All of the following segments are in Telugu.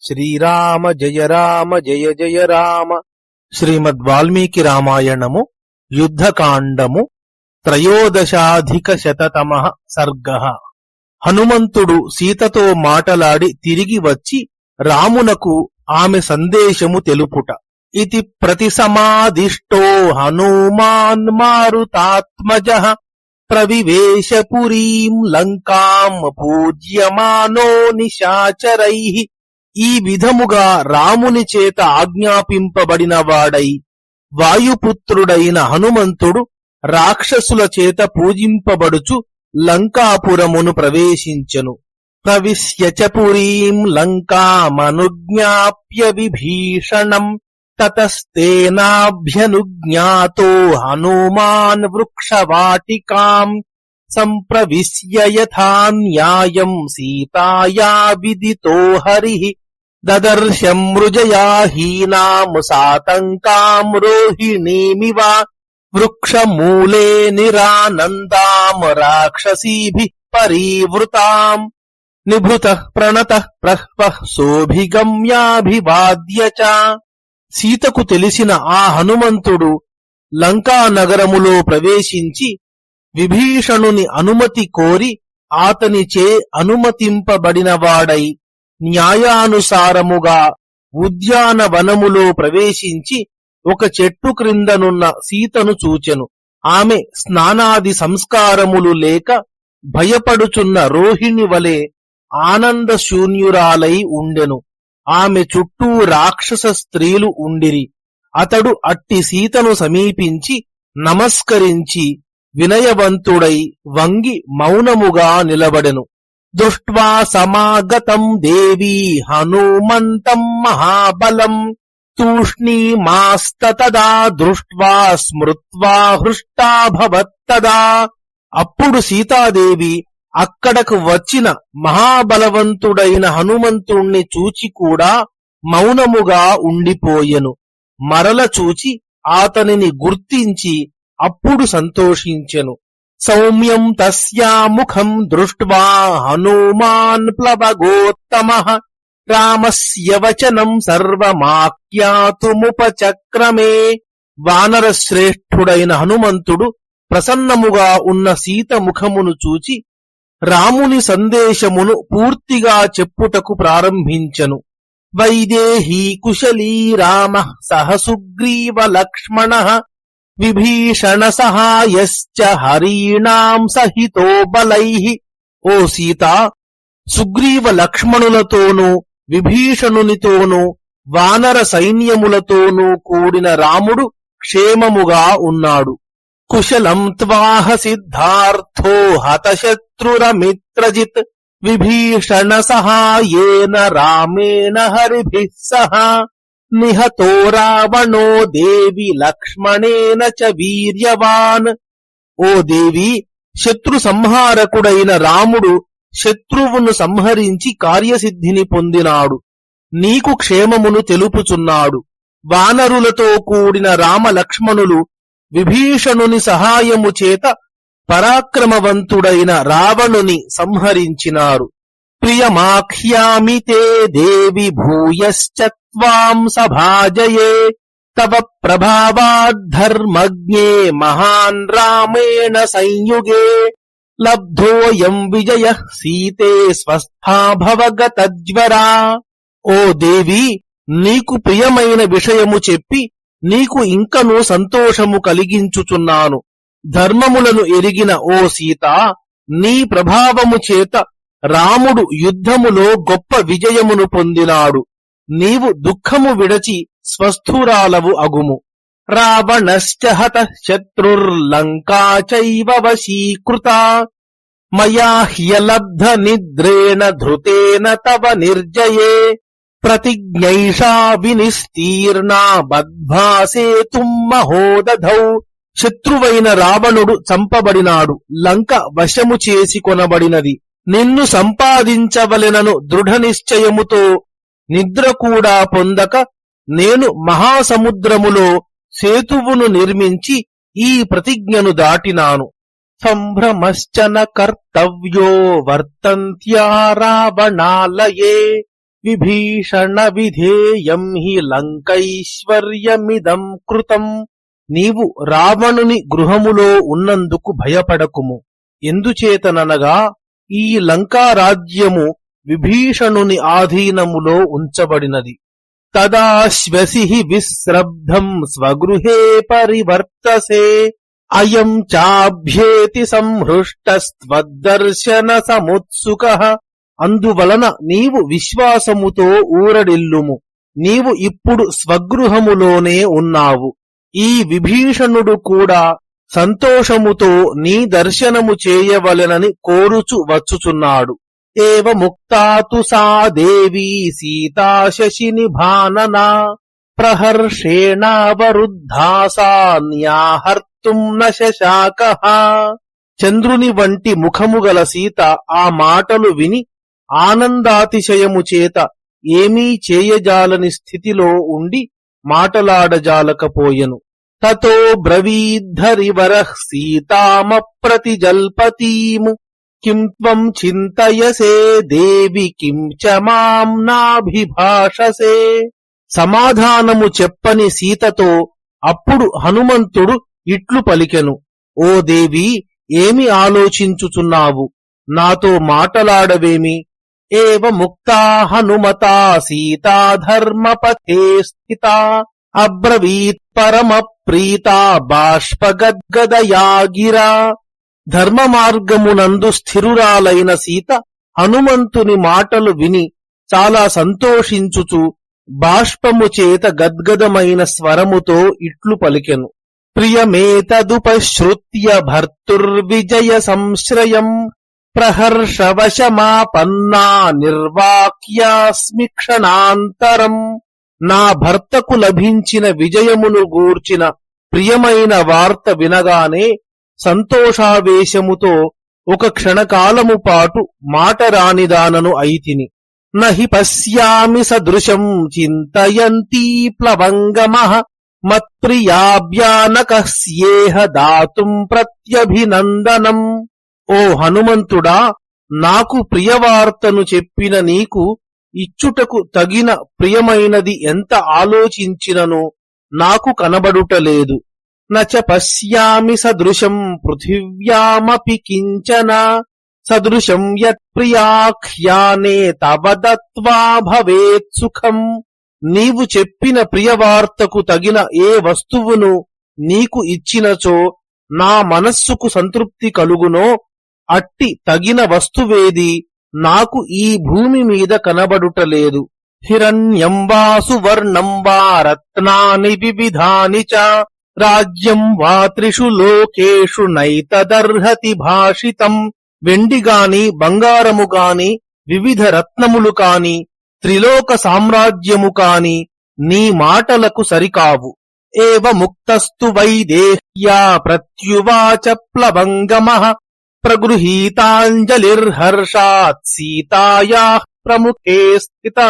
శ్రీరామ జయ రామ జయ జయ రామ. శ్రీమద్ వాల్మీకి రామాయణము యుద్ధకాండము త్రయోదశాధిక శతతమ సర్గ. హనుమంతుడు సీతతో మాటలాడి తిరిగి వచ్చి రామునకు ఆమె సందేశము తెలుపుట. ఇది ప్రతిసమాదిష్టో హనుమాన్ మారుతాత్మజ. ప్రవివేశపురీం లంకాం పూజ్యమానో నిశాచరై. ఈ విధముగా రాముని చేత ఆజ్ఞాపింపబడిన వాడై వాయుపుత్రుడైన హనుమంతుడు రాక్షసుల చేత పూజింపబడుచు లంకాపురమును ప్రవేశించెను. ప్రవిశ్యచ పురీం లంకామనుజ్ఞాప్య విభీషణం తతస్తేనాభ్యనుజ్ఞాతో హనుమాన్ వృక్షవాటికాం సంప్రవిశ్య యథా న్యాయం సీతాయా విదితో హరి దదర్శం మృజయాహీనాం సాతంకాం రోహిణీమివ వృక్షమూలే నిరానందాం రాక్షసీభి పరీవృతాం నిభృత ప్రణత ప్రహ్వ సోభిగమ్యాభివాద్య సీతకు తెలిసిన ఆ హనుమంతుడు లంకా నగరములో ప్రవేశించి విభీషణుని అనుమతి కోరి ఆతనిచే అనుమతింపబడినవాడై న్యాయానుసారముగా ఉద్యానవనములో ప్రవేశించి ఒక చెట్టు క్రిందనున్న సీతను చూచెను. ఆమె స్నానాది సంస్కారములు లేక భయపడుచున్న రోహిణి వలె ఆనందశూన్యురాలై ఉండెను. ఆమె చుట్టూ రాక్షస స్త్రీలు ఉండిరి. అతడు అట్టి సీతను సమీపించి నమస్కరించి వినయవంతుడై వంగి మౌనముగా నిలబడెను. దృష్ట్వా సమాగతం దేవీ హనుమంతం మహాబలం. తూష్ణీమాస్తదా దృష్ట్వా స్మృత్వా హృష్టాభవత్తదా అప్పుడు సీతాదేవి అక్కడకు వచ్చిన మహాబలవంతుడైన హనుమంతుణ్ణి చూచి కూడా మౌనముగా ఉండిపోయెను. మరల చూచి అతనిని గుర్తించి అప్పుడు సంతోషించెను. సౌమ్యం తస్యా ముఖం దృష్ట్వా హనుమాన్ ప్లవగోత్తమ రామస్య వచనం సర్వమాఖ్యాతుముపచక్రమే. వానరశ్రేష్ఠుడైన హనుమంతుడు ప్రసన్నముగా ఉన్న సీత ముఖమును చూచి రాముని సందేశమును పూర్తిగా చెప్పుటకు ప్రారంభించెను. వైదేహీ కుశలీ రామ సహ సుగ్రీవ లక్ష్మణ విభీషణ సహాయశ్చ హరీణాం సహితో బలై ఓ సీత సుగ్రీవ లక్ష్మణులతోనూ విభీషణునితోనూ వానర సైన్యములతోనూ కూడిన రాముడు క్షేమముగా ఉన్నాడు। కుశలం త్వాహ సిద్ధార్థో హతశత్రురమిత్రజిత్ విభీషణ సహాయేన రామేణ హరిభిః సహా నిహతో రావణో దేవి లక్ష్మణేన చ వీర్యవాన్. ఓ దేవి శత్రు సంహారకుడైన రాముడు శత్రువును సంహరించి కార్యసిద్ధిని పొందినాడు. నీకు క్షేమమును తెలుపుచున్నాడు. వానరులతో కూడిన రామ లక్ష్మణులు విభీషణుని సహాయము చేత పరాక్రమవంతుడైన రావణుని సంహరించినారు. ప్రియమాఖ్యామితే దేవి భూయశ్చ త్వాం సభాజయే తవ ప్రభావాద్ధర్మజ్ఞే మహాన్ రామేణ సంయుగే లబ్ధోయం విజయ సీతే స్వస్థాభవగతజ్వరా ఓ దేవి నీకు ప్రియమైన విషయము చెప్పి నీకు ఇంకను సంతోషము కలిగించుచున్నాను. ధర్మములను ఎరిగిన ఓ సీత నీ ప్రభావము చేత రాముడు యుద్ధములో గొప్ప విజయమును పొందినాడు. నీవు దుఃఖము విడచి స్వస్థురాలవు అగుము. రావణశ్చ హత శత్రుర్లంకా చైవ వశీకృత. మయా హ్యలబ్ధ నిద్రేణ ధృతేన తవ నిర్జయే. ప్రతిజ్ఞైషా వినిస్తీర్ణా బద్ధ్వాసేతుం మహోదధౌ. శత్రువైన రావణుడు చంపబడినాడు. లంక వశము చేసి కొనబడినది. నిన్ను సంపాదించవలెనను దృఢ నిశ్చయముతో నిద్ర కూడా పొందక నేను మహాసముద్రములో సేతువును నిర్మించి ఈ ప్రతిజ్ఞను దాటినాను. సంభ్రమశ్చన కర్తవ్యో వర్తంత్యారావణాలయే విభీషణ విధేయం హి లంకైశ్వర్యమిదం కృతం. నీవు రావణుని గృహములో ఉన్నందుకు భయపడకుము. ఎందుచేతననగా ఈ లంకారాజ్యము విభీషణుని ఆధీనములో ఉంచబడినది. తదాశ్వసిహి విశ్రబ్ధం స్వగృహే పరివర్తసే. అయం చాభ్యేతి సంహృష్టస్త్వద్దర్శన సముత్సుక. అందువలన నీవు విశ్వాసముతో ఊరడిల్లుము. నీవు ఇప్పుడు స్వగృహములోనే ఉన్నావు. ఈ విభీషణుడు కూడా సంతోషముతో నీ దర్శనము చేయవలెనని కోరుచు వచ్చుచున్నాడు. ఏవ ముక్తాతు సా దేవీ సీతా శశిని భాననా ప్రహర్షేణావరుద్ధా సా న్యాహర్తుం న శశాక చంద్రుని వంటి ముఖము గల సీత ఆ మాటలు విని ఆనందాతిశయము చేత ఏమీ చేయజాలని స్థితిలో ఉండి మాటలాడజాలకపోయెను. తతో బ్రవీద్ధరివరః సీతామప్రతిజల్పతీం కిం త్వం చింతయసే దేవి కిం చ మాం నాభిభాషసే సమాధానము చెప్పని సీతతో అప్పుడు హనుమంతుడు ఇట్లు పలికెను. ఓ దేవి ఏమి ఆలోచించుచున్నావు? నాతో మాటలాడవేమి? ఏవ ముక్తా హనుమతా సీతా ధర్మపథే స్థితా అబ్రవీత్ పరమ ప్రీతా బాష్పగద్గదయాగిరా. ధర్మ మార్గమునందు స్థిరురాలైన సీత హనుమంతుని మాటలు విని చాలా సంతోషించుచు బాష్పము చేత గద్గదమైన స్వరముతో ఇట్లు పలికెను. ప్రియమేతదుపశ్రుత్య భర్తుర్విజయ సంశ్రయం ప్రహర్షవశమాపన్నా నిర్వాక్యాస్మి క్షణాంతరం. నా భర్తకు లభించిన విజయమును గూర్చిన ప్రియమైన వార్త వినగానే సంతోషావేశముతో ఒక క్షణకాలము పాటు మాట రానిదానను అయితిని. నహి పశ్యామి సదృశం చింతయంతీ ప్లవంగమ మత్ప్రియాభ్యానకస్యేహ దాతుం ప్రత్యభినందనం. ఓ హనుమంతుడా నాకు ప్రియవార్తను చెప్పిన నీకు ఇచ్చుటకు తగిన ప్రియమైనది ఎంత ఆలోచించినను నాకు కనబడుటలేదు నచ పశ్యామి సదృశం పృథివ్యామపి కించన సదృశం యత్ప్రియాఖ్యానే తవ దత్వా భవేత్ సుఖం నీవు చెప్పిన ప్రియవార్తకు తగిన ఏ వస్తువును నీకు ఇచ్చినచో నా మనస్సుకు సంతృప్తి కలుగునో అట్టి తగిన వస్తువేది నాకు ఈ భూమి మీద కనబడుటలేదు హిరణ్యం వా సువర్ణం వా రత్నాని వివిధాని చ రాజ్యం వా త్రిషు లోకేషు నైతదర్హతి భాషితం. వెండి గాని బంగారము గాని వివిధ రత్నములు కాని త్రిలోక సామ్రాజ్యము కాని నీ మాటలకు సరికావు. ఏవ ముక్తస్తు వైదేహ్యా ప్రత్యువాచ ప్లవంగమ. ప్రగృహీతాంజలిర్హర్షాత్ సీతాయా ప్రముఖే స్థిత.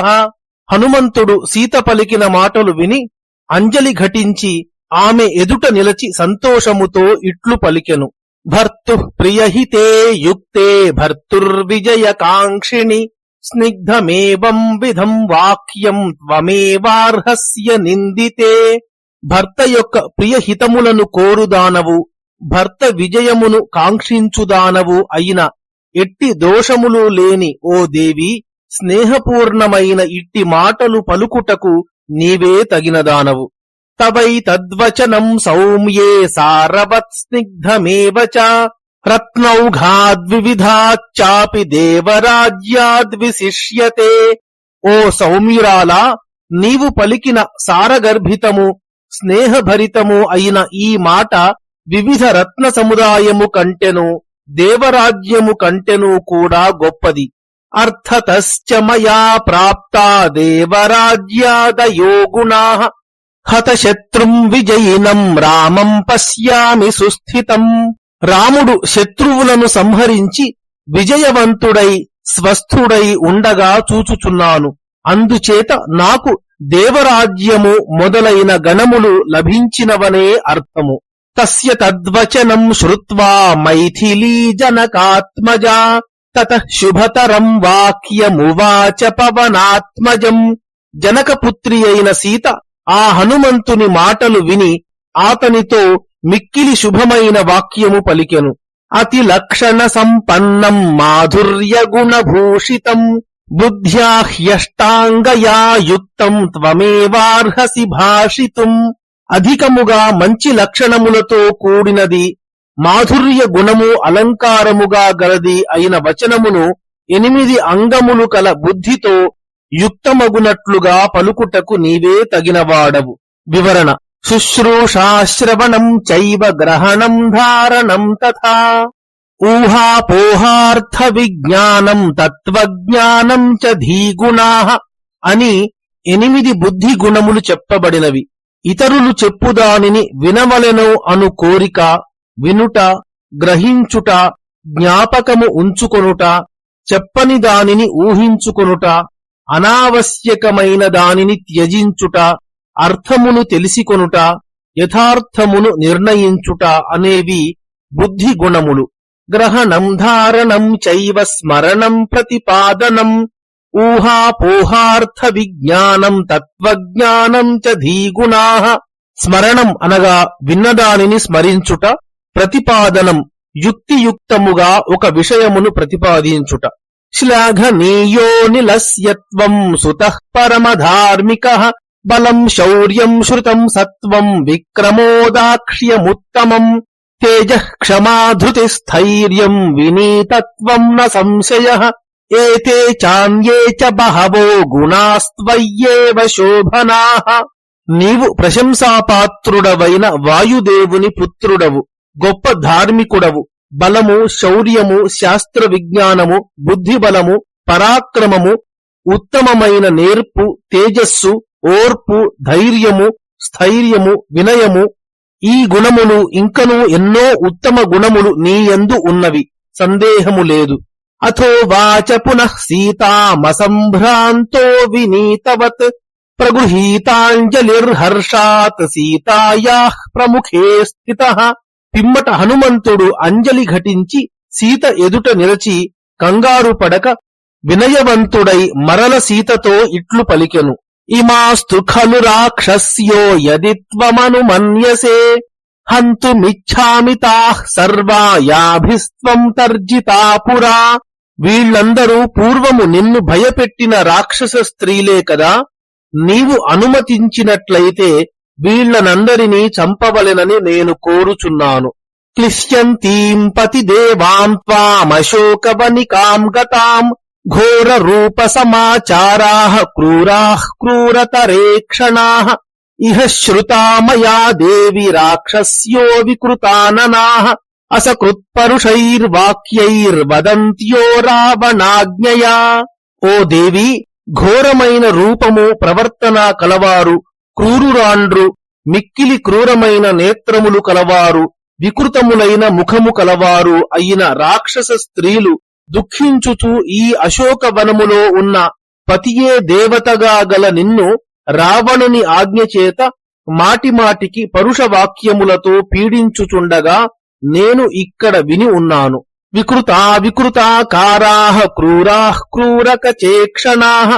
హనుమంతుడు సీత పలికిన మాటలు విని అంజలి ఘటించి ఆమె ఎదుట నిలచి సంతోషముతో ఇట్లు పలికెను. భర్తు ప్రియహితే యుక్తే భర్తుర్విజయ కాంక్షిణి స్నిగ్ధమేవం విధం వాక్యం త్వమేవార్హస్య నిందితే. భర్త యొక్క ప్రియహితములను కోరుదానవు భర్త విజయమును కాంక్షించుదానవు అయిన ఎట్టి దోషములు లేని ఓ దేవి స్నేహపూర్ణమైన ఇట్టి మాటలు పలుకుటకు నీవే తగినదానవు. తవై తద్వచనం సౌమ్యే సారవత్ స్నిగ్ధమేవ చ. రత్నౌఘాద్వివిధాచ్చాపి దేవరాజ్యాద్విశిష్యతే ఓ సౌమ్యురాలా నీవు పలికిన సారగర్భితము స్నేహభరితము అయిన ఈ మాట వివిధ రత్న సముదాయము కంటెను దేవరాజ్యము కంటెను కూడా గొప్పది. అర్థతశ్చ మయా ప్రాప్తా దేవరాజ్యాదయో గుణా హతశత్రుం విజయినం రామం పశ్యామి సుస్థితం. రాముడు శత్రువులను సంహరించి విజయవంతుడై స్వస్థుడై ఉండగా చూచుచున్నాను. అందుచేత నాకు దేవరాజ్యము మొదలైన గణములు లభించినవనే అర్థము. తస్య తద్వచనం శ్రుత్వా మైథిలీ జనకాత్మజా తత శుభతరం వాక్యమువాచ పవనాత్మజం. జనకపుత్రి అయిన సీత ఆ హనుమంతుని మాటలు విని ఆతనితో మిక్కిలి శుభమైన వాక్యము పలికెను. అతి లక్షణ సంపన్నం మాధుర్య గుణభూషితం బుద్ధ్యాహ్యష్టాంగయాయుక్తం త్వమేవార్హసి భాషితుం. అధికముగా మంచి లక్షణములతో కూడినది మాధుర్య గుణము అలంకారముగా గలది అయిన వచనమును ఎనిమిది అంగములు కల బుద్ధితో యుక్తమగునట్లుగా పలుకుటకు నీవే తగినవాడవు. వివరణ. శుశ్రూషాశ్రవణం చైవ గ్రహణం ధారణం తథా. ఊహాపోహార్థ విజ్ఞానం తత్వజ్ఞానం చ ధీగుణా అని ఎనిమిది బుద్ధి గుణములు చెప్పబడినవి. ఇతరులు చెప్పుదానిని వినవలెను అను కోరిక వినుట గ్రహించుట జ్ఞాపకము ఉంచుకొనుట చెప్పని దానిని ఊహించుకొనుట అనావశ్యకమైన దానిని త్యజించుట అర్థమును తెలిసికొనుట యథార్థమును నిర్ణయించుట అనేవి బుద్ధి గుణములు గ్రహణం ధారణం చైవ స్మరణం ప్రతిపాదనం ఊహాపోహార్థ విజ్ఞానం తత్వజ్ఞానం చ ధీగుణా. స్మరణం అనగా విన్నదానిని స్మరించుట ప్రతిపాదనం యుక్తియుక్తముగా ఒక విషయమును ప్రతిపాదించుట. శ్లాఘనీయో నిలస్యత్వం సుతః పరమధార్మిక బలం శౌర్యం శృతం సత్వం విక్రమోదాక్ష్యముత్తమం తేజ క్షమాధృతి స్థైర్యం వినీతత్వం న సంశయ ఏతే చాన్యే చ బహవో గుణాస్త్వయ్యేవ శోభనా నీవు ప్రశంసాపాత్రుడవైన వాయుదేవుని పుత్రుడవు గొప్ప ధార్మికుడవు. బలము శౌర్యము శాస్త్ర విజ్ఞానము బుద్ధిబలము పరాక్రమము ఉత్తమమైన నేర్పు తేజస్సు ఓర్పు ధైర్యము స్థైర్యము వినయము ఈ గుణములు ఇంకనూ ఎన్నో ఉత్తమ గుణములు నీయందు ఉన్నవి. సందేహము లేదు. అథో వాచ పునః సీతామసంభ్రాంతో వినీతవత్ ప్రగృహీతాంజలిర్హర్షాత్ సీతాయా ప్రముఖే స్థిత పిమ్మట హనుమంతుడు అంజలి ఘటించి సీత ఎదుట నిలచి కంగారు పడక వినయవంతుడై మరల సీతతో ఇట్లు పలికెను. ఇమాస్తు ఖలు రాక్షస్యో యది త్వమనుమన్యసే హంతుమిచ్చామి తాః సర్వాయాభిస్త్వం తర్జితా పురా. వీళ్ళందరూ పూర్వము నిన్ను భయపెట్టిన రాక్షస స్త్రీలే కదా. నీవు అనుమతించినట్లయితే వీళ్ళనందరినీ చంపవలెనని నేను కోరుచున్నాను. క్లిశ్యంతీం పతిదేవాం త్వామశోకవనికాం గతాం ఘోర రూప సమాచారాః క్రూరాః క్రూరతరేక్షణాః ఇహ శ్రుతా మయా దేవి రాక్షస్యో వికృతాననాః అసకృత్పరుషైర్వాక్యైర్వదంత్యో రావణాజ్ఞయా. ఓ దేవి ఘోరమైన రూపము ప్రవర్తన కలవారు క్రూరురాండ్రు మిక్కిలి క్రూరమైన నేత్రములు కలవారు వికృతములైన ముఖము కలవారు అయిన రాక్షస స్త్రీలు దుఃఖించుచు ఈ అశోకవనములో ఉన్న పతియే దేవతగా గల నిన్ను రావణుని ఆజ్ఞ చేత మాటిమాటికి పరుష వాక్యములతో పీడించుచుండగా నేను ఇక్కడ విని ఉన్నాను. వికృతా వికృతాకారాహ క్రూరాః క్రూరక చేక్షణాః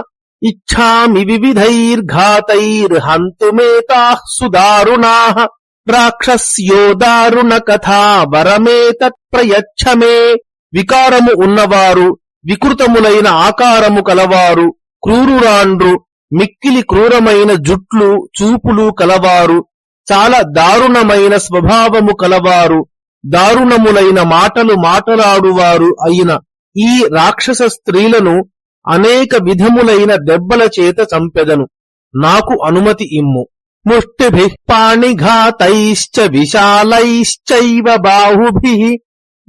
ఇచ్ఛామి వివిధైర్ఘాతైర్హంతుమేతా సుదారుణా రాక్షస్యో దారుణ కథా వరమేతత్ ప్రయచ్ఛ మే వికారము ఉన్నవారు వికృతములైన ఆకారము కలవారు క్రూరురాండ్రు మిక్కిలి క్రూరమైన జుట్లు చూపులు కలవారు చాలా దారుణమైన స్వభావము కలవారు దారుణములైన మాటలు మాటలాడువారు అయిన ఈ రాక్షస స్త్రీలను అనేక విధములైన దెబ్బల చేత చంపెదను. నాకు అనుమతి ఇమ్ము. ముష్టిభిః పాణిఘాతైశ్చ విశాలైశ్చైవ బాహుభిః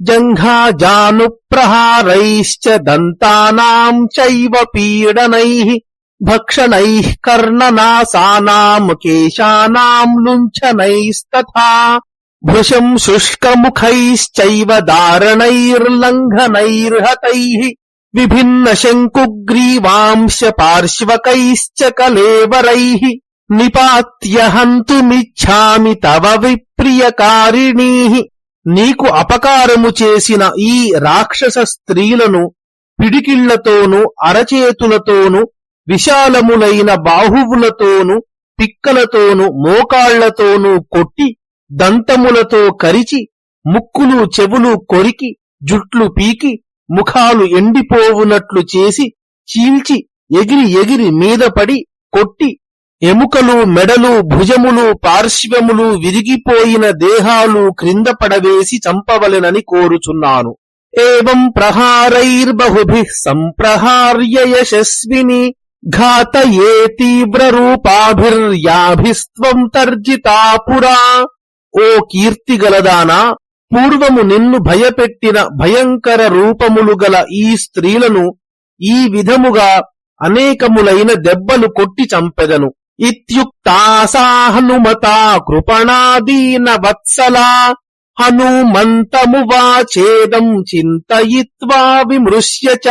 జంఘాజాను ప్రహారైశ్చ దంతానాం చైవ పీడనై భక్షణై కర్ణనాసానాం కేశానాం లుంఛనైస్తథా భృశం శుష్కముఖైశ్చైవ దారణైర్లంఘనైర్హతైః విభిన్న శంకుగ్రీవాంశ పార్శ్వకైశ్చ కలేవరైః నిపాత్య హంతుమిచ్ఛామి తవ విప్రియకారిణీ నీకు అపకారము చేసిన ఈ రాక్షస స్త్రీలను పిడికిళ్ళతోనూ అరచేతులతోనూ విశాలములైన బాహువులతోనూ పిక్కలతోనూ మోకాళ్ళతోనూ కొట్టి దంతములతో కరిచి ముక్కులు చెవులు కొరికి జుట్లు పీకి ముఖాలు ఎండిపోవునట్లు చేసి చీల్చి ఎగిరి ఎగిరి మీద పడి కొట్టి ఎముకలు మెడలు భుజములు పార్శ్వములు విరిగిపోయిన దేహాలు క్రింద పడవేసి చంపవలెనని కోరుచున్నాను. ఏం ప్రహారైర్బహుభి సంప్రహార్య యశస్విని ఘాతయే తీవ్ర రూపాభిర్యాభిస్త్వం తర్జితా పురా. ఓ కీర్తిగలదానా పూర్వము నిన్ను భయపెట్టిన భయంకర రూపములు గల ఈ స్త్రీలను ఈ విధముగా అనేకములైన దెబ్బలు కొట్టి చంపెదను. ఇత్యుక్తాసా హనుమతా కృపణాదీన వత్సలా హనుమంతమువాచేదం చింతయిత్వా విమృశ్య చ.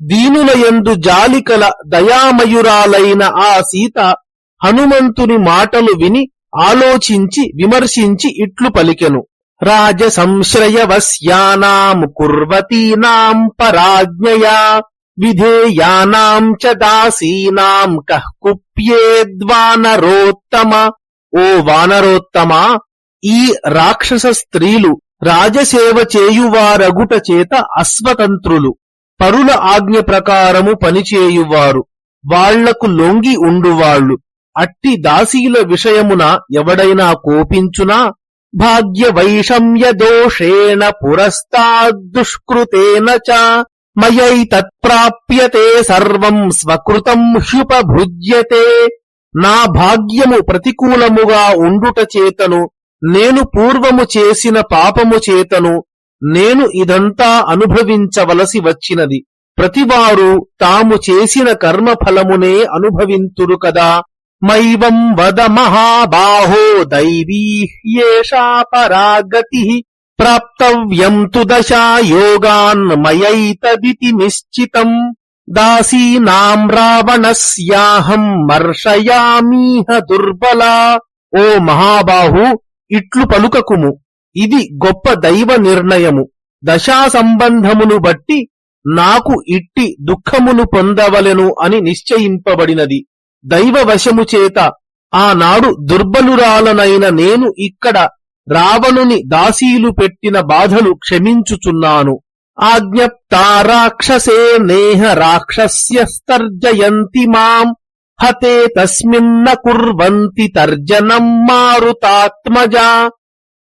దీనులయందు జాలికల దయామయురాలైన ఆ సీత హనుమంతుని మాటలు విని ఆలోచించి విమర్శించి ఇట్లు పలికెను. రాజ సంశ్రయవస్యానాం కుర్వతీనాం పరాజ్ఞయా విధేయానాం చ దాసీనాం కః కుప్యేద్వానరోత్తమ ఓ వానరోత్తమా ఈ రాక్షస స్త్రీలు రాజసేవ చేయువారగుట చేత అస్వతంత్రులు పరుల ఆజ్ఞ ప్రకారము పనిచేయువారు. వాళ్ళకు లొంగి ఉండువాళ్ళు అట్టి దాసీల విషయమున ఎవడైనా కోపించునా? భాగ్య వైషమ్య దోషేణ పురస్తాదుష్కృతేన చ మయై సర్వం స్వకృతం హ్యుపభుజ్యతే నా భాగ్యము ప్రతికూలముగా ఉండుట చేతను నేను పూర్వము చేసిన పాపము చేతను నేను ఇదంతా అనుభవించవలసి వచ్చినది ప్రతివారు తాము చేసిన కర్మఫలమునే అనుభవింతురు కదా మైవం వద మహాబాహో దైవీహ్యేషా పరాగతి ప్రాప్తవ్యం తు దశా యోగాన్ మయైతదితి నిశ్చితం దాసీనాం రావణస్యాహం మర్షయామీహ దుర్బలా ఓ మహాబాహు ఇట్లు పలుకకుము ఇది గొప్ప దైవ నిర్ణయము. దశా సంబంధమును బట్టి నాకు ఇట్టి దుఃఖమును పొందవలెను అని నిశ్చయింపబడినది. దైవ వశము చేత ఆనాడు దుర్బలురాలనైన నేను ఇక్కడ రావణుని దాసీలు పెట్టిన బాధలు క్షమించుచున్నాను. ఆజ్ఞప్తా రాక్షసే నేహ రాక్షస్యస్తర్జయంతి మాం హతే తస్మిన్న కుర్వంతి తర్జనం మారుతాత్మజా.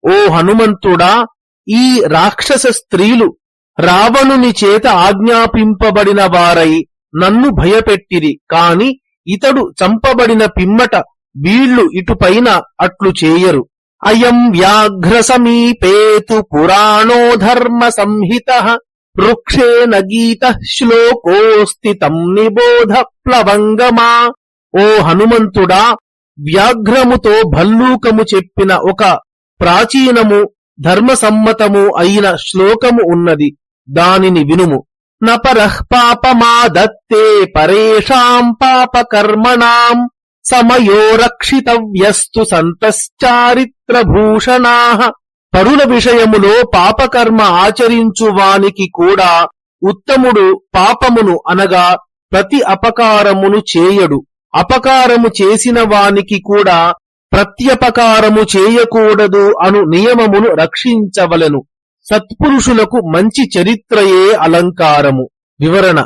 ఓ హనుమంతుడా ఈ రాక్షస స్త్రీలు రావణుని చేత ఆజ్ఞాపింపబడిన వారై నన్ను భయపెట్టిరి కాని ఇతడు చంపబడిన పిమ్మట వీళ్ళు ఇటుపైన అట్లు చేయరు. అయం వ్యాఘ్ర సమీపేతు పురాణో ధర్మ సంహిత వృక్షేణ గీత శ్లోకోస్తి తం నిబోధ ప్లవంగమా. ఓ హనుమంతుడా వ్యాఘ్రముతో భల్లూకము చెప్పిన ఒక ప్రాచీనము ధర్మసమ్మతము అయిన శ్లోకము ఉన్నది. దానిని వినుము. నపరః పాపమాదత్తే పరేషాం పాపకర్మణాం సమయో రక్షితవ్యస్తు సంతశ్చారిత్రభూషణా. పరుల విషయములో పాపకర్మ ఆచరించు వానికి కూడా ఉత్తముడు పాపమును అనగా ప్రతి అపకారమును చేయడు. అపకారము చేసిన వానికి కూడా ప్రత్యపకారము చేయకూడదు అను నియమమును రక్షించవలెను. సత్పురుషులకు మంచి చరిత్రయే అలంకారము. వివరణ.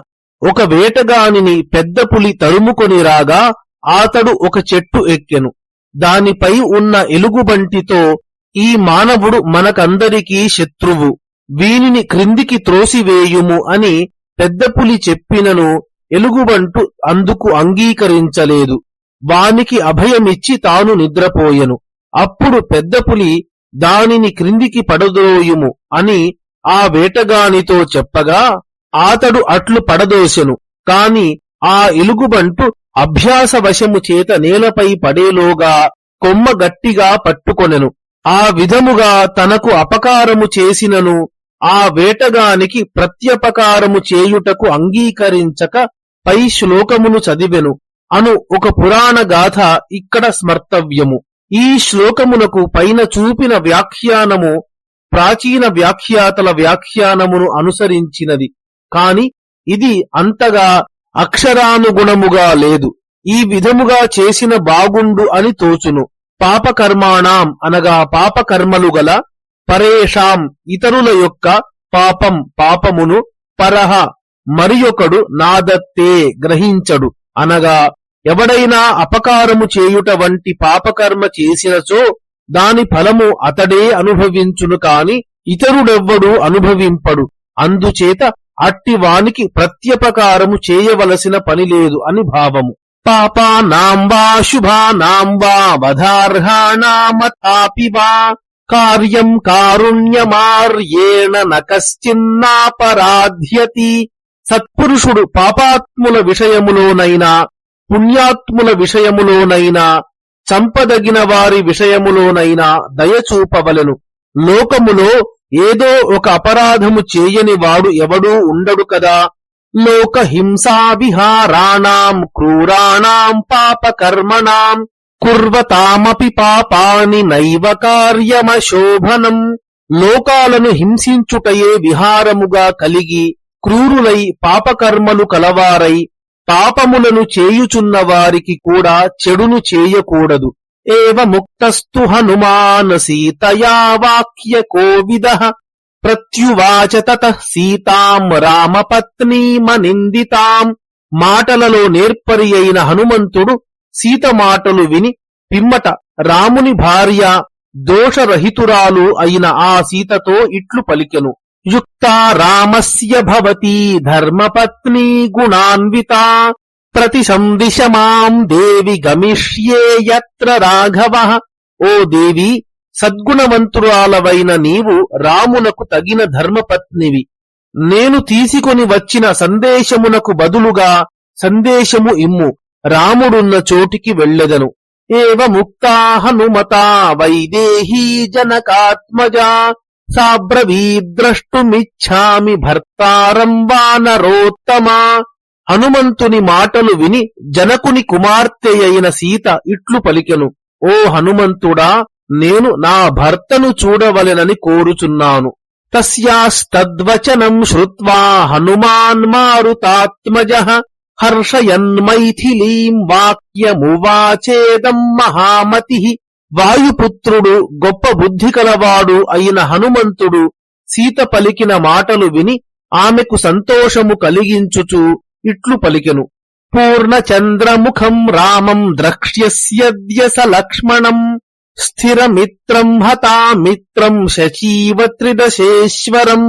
ఒక వేటగానిని పెద్ద పులి తరుముకొని రాగా ఆతడు ఒక చెట్టు ఎక్కెను. దానిపై ఉన్న ఎలుగుబంటితో ఈ మానవుడు మనకందరికీ శత్రువు. వీనిని క్రిందికి త్రోసివేయుము అని పెద్ద పులి చెప్పినను ఎలుగుబంటు అందుకు అంగీకరించలేదు. వానికి అభయమిచ్చి తాను నిద్రపోయెను. అప్పుడు పెద్ద పులి దానిని క్రిందికి పడదోయుము అని ఆ వేటగానితో చెప్పగా ఆతడు అట్లు పడదోసెను. కాని ఆ ఎలుగుబంటు అభ్యాసవశము చేత నేలపై పడేలోగా కొమ్మ గట్టిగా పట్టుకొనెను. ఆ విధముగా తనకు అపకారము చేసినను ఆ వేటగానికి ప్రత్యపకారము చేయుటకు అంగీకరించక పై శ్లోకమును చదివెను. అను ఒక పురాణ గాథ ఇక్కడ స్మర్తవ్యము. ఈ శ్లోకమునకు పైన చూపిన వ్యాఖ్యానము ప్రాచీన వ్యాఖ్యాతల వ్యాఖ్యానమును అనుసరించినది. కాని ఇది అంతగా అక్షరానుగుణముగా లేదు. ఈ విధముగా చేసిన బాగుండు అని తోచును. పాపకర్మాణం అనగా పాపకర్మలు గల పరేషాం ఇతరుల యొక్క పాపం పాపమును పరహ మరియొకడు నాదత్తే గ్రహించడు అనగా ఎవడైనా అపకారము చేయుట వంటి పాపకర్మ చేసినచో దాని ఫలము అతడే అనుభవించును కాని ఇతరుడెవ్వడు అనుభవింపడు. అందుచేత అట్టి వానికి ప్రత్యపకారము చేయవలసిన పని లేదు అని భావము. పాపానాం వా శుభానాం వా వధార్హాణామతాపి వా కార్యం కారుణ్యమార్యేణ నకశ్చిన్నాపరాధ్యతి. సత్పురుషుడు పాపాత్ముల విషయములోనైనా పుణ్యాత్ముల విషయములోనైనా చంపదగిన వారి విషయములోనైనా దయచూపవలెను లోకములో ఏదో ఒక అపరాధము చేయని వాడు ఎవడూ ఉండడు కదా. లోక హింసా విహారాణం క్రూరాణం పాపకర్మణాం కుర్వతామపి పాపాని నైవ కార్యమశోభనం. లోకాలను హింసించుటయే విహారముగా కలిగి క్రూరులై పాపకర్మలు కలవారై పాపములను చేయుచున్న వారికి కూడా చెడును చేయకూడదు. ఏవ ముక్తస్తు హనుమాన్ సీతయా వాక్య కోవిద. ప్రత్యువాచ తత సీతాం రామపత్నీమనిందితాం మాటలలో నేర్పరి అయిన హనుమంతుడు సీత మాటలు విని పిమ్మట రాముని భార్య దోషరహితురాలు అయిన ఆ సీతతో ఇట్లు పలికెను. యుక్తా రామస్య భవతీ ధర్మపత్నీ గుణాన్విత ప్రతిసందిశ మాం దేవి గమిష్యే యత్ర రాఘవ ఓ దేవి సద్గుణవంతురాలవైన నీవు రామునకు తగిన ధర్మపత్నివి. నేను తీసుకొని వచ్చిన సందేశమునకు బదులుగా సందేశము ఇమ్ము రాముడున్న చోటికి వెళ్ళెదను. ఏవ ముక్తా హనుమతా వైదేహీ జనకాత్మజా సాబ్రవీద్రష్టుమిచ్చామి భర్తారం వానరోత్తమా. హనుమంతుని మాటలు విని జనకుని కుమార్తె అయిన సీత ఇట్లు పలికెను. ఓ హనుమంతుడా నేను నా భర్తను చూడవలెనని కోరుచున్నాను. తస్యాస్తద్వచనం శ్రుత్వా హనుమాన్ మారుతాత్మజ హర్షయన్మైథిలీం వాక్యమువాచేదం మహామతి వాయుపుత్రుడు గొప్ప బుద్ధి కలవాడు అయిన హనుమంతుడు సీత పలికిన మాటలు విని ఆమెకు సంతోషము కలిగించుచు ఇట్లు పలికెను. పూర్ణచంద్రముఖం రామం ద్రక్ష్యస్యద్య స లక్ష్మణం స్థిరమిత్రం హతామిత్రం శచీవ త్రిదశేశ్వరం.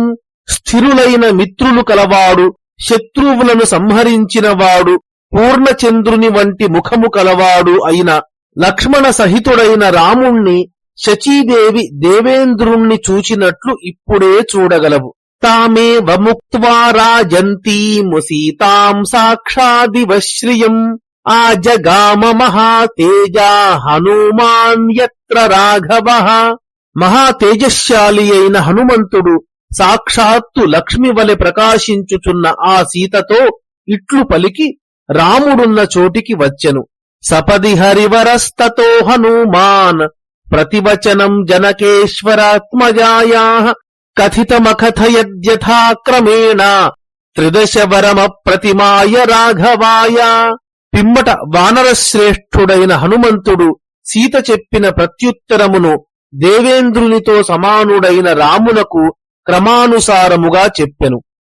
స్థిరులైన మిత్రులు కలవాడు శత్రువులను సంహరించినవాడు పూర్ణచంద్రుని వంటి ముఖము కలవాడు అయిన లక్ష్మణ సహితుడైన రాముణ్ణి శచీదేవి దేవేంద్రుణ్ణి చూచినట్లు ఇప్పుడే చూడగలవు. తామే వముక్త్వా రాజంతీము సీతాం సాక్షాదివశ్రియం. ఆ జగామ మహాతేజా హనుమాన్యత్ర రాఘవ. మహాతేజశాలి అయిన హనుమంతుడు సాక్షాత్తు లక్ష్మి వలె ప్రకాశించుచున్న ఆ సీతతో ఇట్లు పలికి రాముడున్న చోటికి వచ్చెను. సపది హరివరస్తతో హనుమాన్ ప్రతివచనం జనకేశ్వరాత్మజాయా కథితమకథయద్యథాక్రమేణ త్రిదశవరమ ప్రతిమాయ రాఘవాయ పిమ్మట వానరశ్రేష్ఠుడైన హనుమంతుడు సీత చెప్పిన ప్రత్యుత్తరమును దేవేంద్రునితో సమానుడైన రామునకు క్రమానుసారముగా చెప్పెను.